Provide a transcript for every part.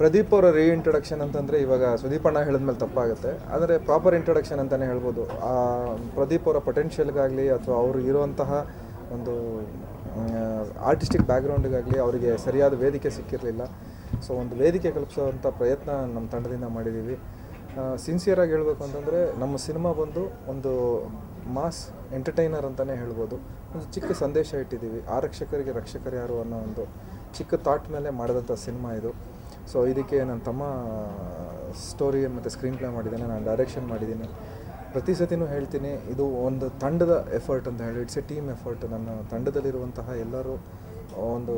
ಪ್ರದೀಪ್ ಅವರ ರೀ ಇಂಟ್ರೊಡಕ್ಷನ್ ಅಂತಂದರೆ ಇವಾಗ ಅಣ್ಣ ಹೇಳಿದ್ಮೇಲೆ ತಪ್ಪಾಗುತ್ತೆ. ಆದರೆ ಪ್ರಾಪರ್ ಇಂಟ್ರೊಡಕ್ಷನ್ ಅಂತಲೇ ಹೇಳ್ಬೋದು. ಪ್ರದೀಪ್ ಅವರ ಪೊಟೆನ್ಷಿಯಲ್ಗಾಗಲಿ ಅಥವಾ ಅವರು ಇರುವಂತಹ ಒಂದು ಆರ್ಟಿಸ್ಟಿಕ್ ಬ್ಯಾಕ್ಗ್ರೌಂಡಿಗಾಗಲಿ ಅವರಿಗೆ ಸರಿಯಾದ ವೇದಿಕೆ ಸಿಕ್ಕಿರಲಿಲ್ಲ. ಸೊ ಒಂದು ವೇದಿಕೆ ಕಲ್ಪಿಸೋವಂಥ ಪ್ರಯತ್ನ ನಮ್ಮ ತಂಡದಿಂದ ಮಾಡಿದ್ದೀವಿ. ಸಿನ್ಸಿಯರಾಗಿ ಹೇಳಬೇಕು ಅಂತಂದರೆ ನಮ್ಮ ಸಿನಿಮಾ ಬಂದು ಒಂದು ಮಾಸ್ ಎಂಟರ್ಟೈನರ್ ಅಂತಲೇ ಹೇಳ್ಬೋದು. ಒಂದು ಚಿಕ್ಕ ಸಂದೇಶ ಇಟ್ಟಿದ್ದೀವಿ. ಆರಕ್ಷಕರಿಗೆ ರಕ್ಷಕರು ಯಾರು ಅನ್ನೋ ಒಂದು ಚಿಕ್ಕ ಥಾಟ್ ಮೇಲೆ ಮಾಡಿದಂಥ ಸಿನಿಮಾ ಇದು. ಸೊ ಇದಕ್ಕೆ ನನ್ನ ತಮ್ಮ ಸ್ಟೋರಿ ಮತ್ತು ಸ್ಕ್ರೀನ್ ಪ್ಲೇ ಮಾಡಿದ್ದೇನೆ. ನಾನು ಡೈರೆಕ್ಷನ್ ಮಾಡಿದ್ದೀನಿ. ಪ್ರತಿ ಸತಿನೂ ಹೇಳ್ತೀನಿ, ಇದು ಒಂದು ತಂಡದ ಎಫರ್ಟ್ ಅಂತ ಹೇಳಿ ಇಟ್ಸ್ ಎ ಟೀಮ್ ಎಫರ್ಟ್ ನನ್ನ ತಂಡದಲ್ಲಿರುವಂತಹ ಎಲ್ಲರೂ ಒಂದು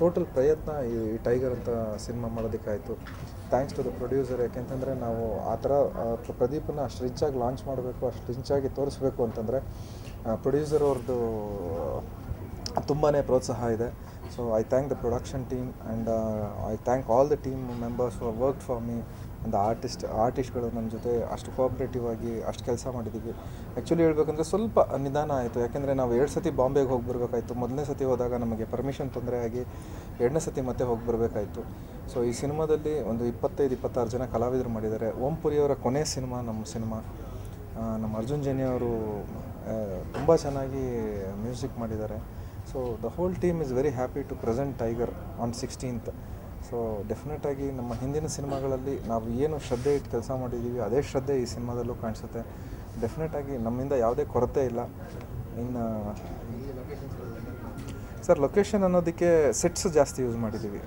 ಟೋಟಲ್ ಪ್ರಯತ್ನ ಈ ಟೈಗರ್ ಅಂತ ಸಿನಿಮಾ ಮಾಡೋದಕ್ಕಾಯಿತು ಥ್ಯಾಂಕ್ಸ್ ಟು ದ ಪ್ರೊಡ್ಯೂಸರ್ ಯಾಕೆಂತಂದರೆ ನಾವು ಆ ಥರ ಪ್ರದೀಪನ ಅಷ್ಟು ರಿಚಾಗಿ ಲಾಂಚ್ ಮಾಡಬೇಕು, ಅಷ್ಟು ರಿಚಾಗಿ ತೋರಿಸ್ಬೇಕು ಅಂತಂದರೆ ಪ್ರೊಡ್ಯೂಸರ್ ಅವ್ರದ್ದು ತುಂಬಾ ಪ್ರೋತ್ಸಾಹ ಇದೆ. So I thank the production team and I thank all the team members work for me and artist, ಆರ್ಟಿಸ್ಟ್ಗಳು ನಮ್ಮ ಜೊತೆ ಅಷ್ಟು ಕೋಆಪ್ರೇಟಿವ್ ಆಗಿ ಅಷ್ಟು ಕೆಲಸ ಮಾಡಿದ್ದೀವಿ ಆ್ಯಕ್ಚುಲಿ ಹೇಳ್ಬೇಕಂದ್ರೆ ಸ್ವಲ್ಪ ನಿಧಾನ ಆಯಿತು. ಯಾಕೆಂದರೆ ನಾವು ಎರಡು ಸತಿ ಬಾಂಬೆಗೆ ಹೋಗಿ ಬರಬೇಕಾಯ್ತು. ಮೊದಲನೇ ಸತಿ ಹೋದಾಗ ನಮಗೆ ಪರ್ಮಿಷನ್ ತೊಂದರೆ ಆಗಿ ಎರಡನೇ ಸತಿ ಮತ್ತೆ ಹೋಗಿ ಬರಬೇಕಾಯ್ತು. ಸೊ ಈ ಸಿನಿಮಾದಲ್ಲಿ ಒಂದು ಇಪ್ಪತ್ತೈದು, ಇಪ್ಪತ್ತಾರು ಜನ ಕಲಾವಿದರು ಮಾಡಿದ್ದಾರೆ. ಓಂಪುರಿಯವರ ಕೊನೆ ಸಿನಿಮಾ ನಮ್ಮ ಸಿನಿಮಾ. ನಮ್ಮ ಅರ್ಜುನ್ ಜನ್ಯ ಅವರು ತುಂಬ ಚೆನ್ನಾಗಿ ಮ್ಯೂಸಿಕ್ ಮಾಡಿದ್ದಾರೆ. So the whole team is very happy to present Tiger on sixteenth so ಡೆಫಿನೆಟಾಗಿ ನಮ್ಮ ಹಿಂದಿನ ಸಿನಿಮಾಗಳಲ್ಲಿ ನಾವು ಏನು ಶ್ರದ್ಧೆ ಇಟ್ಟು ಕೆಲಸ ಮಾಡಿದ್ದೀವಿ, ಅದೇ ಶ್ರದ್ಧೆ ಈ ಸಿನಿಮಾದಲ್ಲೂ ಕಾಣಿಸುತ್ತೆ. ಡೆಫಿನೆಟಾಗಿ ನಮ್ಮಿಂದ ಯಾವುದೇ ಕೊರತೆ ಇಲ್ಲ. ಇನ್ನು ಸರ್ ಲೊಕೇಶನ್ ಅನ್ನೋದಕ್ಕೆ ಸೆಟ್ಸ್ ಜಾಸ್ತಿ ಯೂಸ್ ಮಾಡಿದ್ದೀವಿ.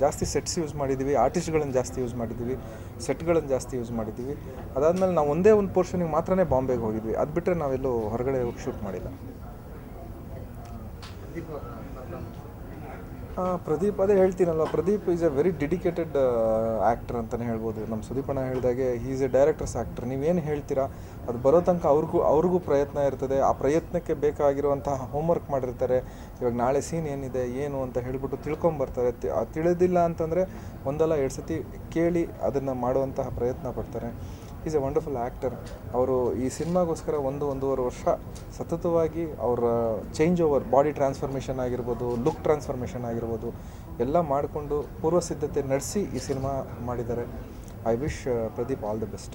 ಜಾಸ್ತಿ ಸೆಟ್ಸ್ ಯೂಸ್ ಮಾಡಿದ್ದೀವಿ ಆರ್ಟಿಸ್ಟ್ಗಳನ್ನು ಜಾಸ್ತಿ ಯೂಸ್ ಮಾಡಿದ್ದೀವಿ ಸೆಟ್ಗಳನ್ನು ಜಾಸ್ತಿ ಯೂಸ್ ಮಾಡಿದ್ದೀವಿ. ಅದಾದಮೇಲೆ ನಾವು ಒಂದೇ ಒಂದು ಪೋರ್ಷನಿಗೆ ಮಾತ್ರನೇ ಬಾಂಬೆಗೆ ಹೋಗಿದ್ವಿ. ಅದು ಬಿಟ್ಟರೆ ನಾವೆಲ್ಲೂ ಹೊರಗಡೆ ಹೋಗಿ ಶೂಟ್ ಮಾಡಿಲ್ಲ ಆ, ಪ್ರದೀಪ್ ಅದೇ ಹೇಳ್ತೀನಲ್ಲ, Pradeep is a very dedicated actor ಅಂತಲೇ ಹೇಳ್ಬೋದು. ನಮ್ಮ ಸುದೀಪಣ್ಣ ಹೇಳಿದಾಗೆ ಈಸ್ ಎ ಡೈರೆಕ್ಟರ್ಸ್ ಆ್ಯಕ್ಟರ್ ನೀವೇನು ಹೇಳ್ತೀರಾ? ಅದು ಬರೋ ತನಕ ಅವ್ರಿಗೂ ಅವ್ರಿಗೂ ಪ್ರಯತ್ನ ಇರ್ತದೆ. ಆ ಪ್ರಯತ್ನಕ್ಕೆ ಬೇಕಾಗಿರುವಂತಹ ಹೋಮ್ವರ್ಕ್ ಮಾಡಿರ್ತಾರೆ. ಇವಾಗ ನಾಳೆ ಸೀನ್ ಏನಿದೆ, ಏನು ಅಂತ ಹೇಳಿಬಿಟ್ಟು ತಿಳ್ಕೊಂಬರ್ತಾರೆ. ತಿಳಿದಿಲ್ಲ ಅಂತಂದರೆ ಒಂದಲ್ಲ ಎರಡು ಸತಿ ಕೇಳಿ ಅದನ್ನು ಮಾಡುವಂತಹ ಪ್ರಯತ್ನ ಪಡ್ತಾರೆ. ಈಸ್ ಎ ವಂಡರ್ಫುಲ್ ಆ್ಯಕ್ಟರ್ ಅವರು ಈ ಸಿನಿಮಾಗೋಸ್ಕರ ಒಂದು ಒಂದೂವರೆ ವರ್ಷ ಸತತವಾಗಿ ಅವರ ಚೇಂಜ್ ಓವರ್ ಬಾಡಿ ಟ್ರಾನ್ಸ್ಫಾರ್ಮೇಷನ್ ಆಗಿರ್ಬೋದು ಲುಕ್ ಟ್ರಾನ್ಸ್ಫಾರ್ಮೇಷನ್ ಆಗಿರ್ಬೋದು, ಎಲ್ಲ ಮಾಡಿಕೊಂಡು ಪೂರ್ವ ಸಿದ್ಧತೆ ನಡೆಸಿ ಈ ಸಿನಿಮಾ ಮಾಡಿದ್ದಾರೆ. I wish Pradeep all the best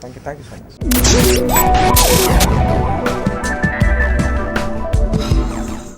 thank you thank you so much